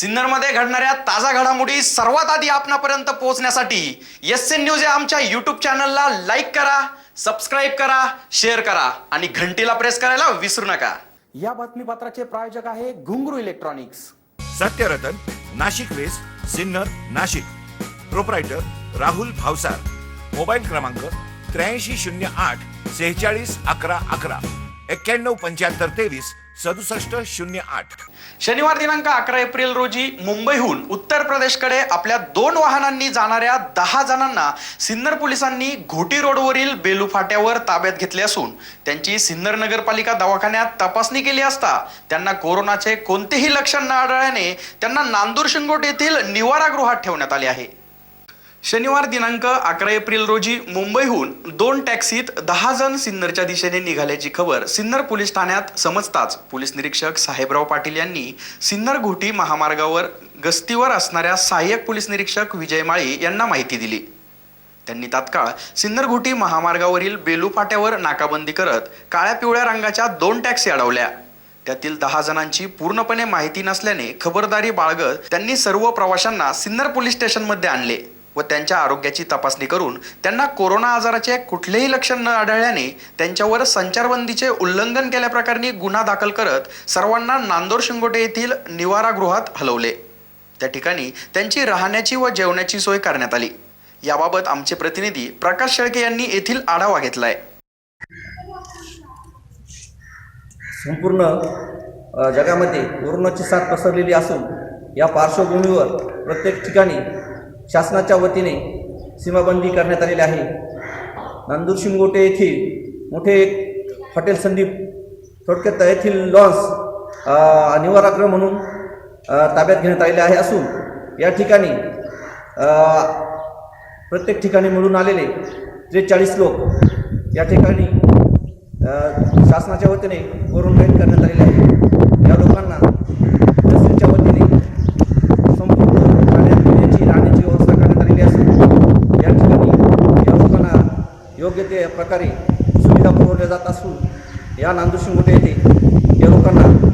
सिन्नरमध्ये घडणाऱ्या ताजा घडामोडी सर्वात आधी आपणापर्यंत पोहोचण्यासाठी एस एन न्यूज या आमच्या युट्यूब चॅनलला लाईक करा सबस्क्राईब करा शेअर करा आणि घंटीला प्रेस करायला विसरू नका. या बातमीपत्राचे प्रायोजक आहे Ghungroo electronics Satyaratan Nashik west Sinnar Nashik. Proprietor Rahul Bhavsar. Mobile क्रमांक त्र्याऐंशी शून्य आठ सेहेचाळीस अकरा अकरा. एक्क्याण्णव पंच्याहत्तर तेवीस सदुसष्ट शून्य आठ. शनिवार दिनांक अकरा एप्रिल रोजी मुंबईहून उत्तर प्रदेशकडे आपल्या दोन वाहनांनी जाणाऱ्या दहा जणांना सिन्नर पोलिसांनी घोटी रोडवरील बेलू फाट्यावर ताब्यात घेतले असून त्यांची सिन्नर नगरपालिका दवाखान्यात तपासणी केली असता त्यांना कोरोनाचे कोणतेही लक्षण न आढळल्याने त्यांना नांदूर शिंगोट येथील निवारागृहात ठेवण्यात आले आहे. शनिवार दिनांक अकरा एप्रिल रोजी मुंबईहून दोन टॅक्सीत दहा जण सिन्नरच्या दिशेने निघाल्याची खबर सिन्नर पोलीस ठाण्यात समजताच पोलीस निरीक्षक साहेबराव पाटील यांनी सिन्नर घोटी महामार्गावर गस्तीवर असणाऱ्या सहाय्यक पोलीस निरीक्षक विजय माळी यांना माहिती दिली. त्यांनी तात्काळ सिन्नर घोटी महामार्गावरील बेलू फाट्यावर नाकाबंदी करत काळ्या पिवळ्या रंगाच्या दोन टॅक्सी अडवल्या. त्यातील दहा जणांची पूर्णपणे माहिती नसल्याने खबरदारी बाळगत त्यांनी सर्व प्रवाशांना सिन्नर पोलीस स्टेशनमध्ये आणले. व त्यांच्या आरोग्याची तपासणी करून त्यांना कोरोना आजाराचे कुठलेही लक्षण न आढळल्याने त्यांच्यावर संचारबंदीचे उल्लंघन केल्याप्रकरणी गुन्हा दाखल करत सर्वांना नांदोर शिंगोटे येथील निवारा गृहात हलवले. त्या ठिकाणी त्यांची राहण्याची व जेवणाची सोय करण्यात आली. याबाबत आमचे प्रतिनिधी प्रकाश शेळके यांनी येथील आढावा घेतलाय. संपूर्ण जगामध्ये कोरोनाची साथ पसरलेली असून या पार्श्वभूमीवर प्रत्येक ठिकाणी शासनाच्या वतीने सीमाबंदी करण्यात आलेली आहे. नांदूर शिंगोटे येथील मोठे हॉटेल संदीप थोडक्यात येथील लॉन्स अ, म्हणून ताब्यात घेण्यात आलेले आहे असून या ठिकाणी प्रत्येक ठिकाणी मिळून आलेले त्रेचाळीस लोक या ठिकाणी शासनाच्या वतीने क्वारंटाईन करण्यात आलेले आहे या लोकांना तहसीलच्या वतीने संपूर्ण खाण्यापिण्याची राहण्याची व्यवस्था करण्यात आलेली असून या ठिकाणी या लोकांना योग्य ते प्रकारे सुविधा पुरवल्या जात असून या नांदूर शिंगोटे येथे या लोकांना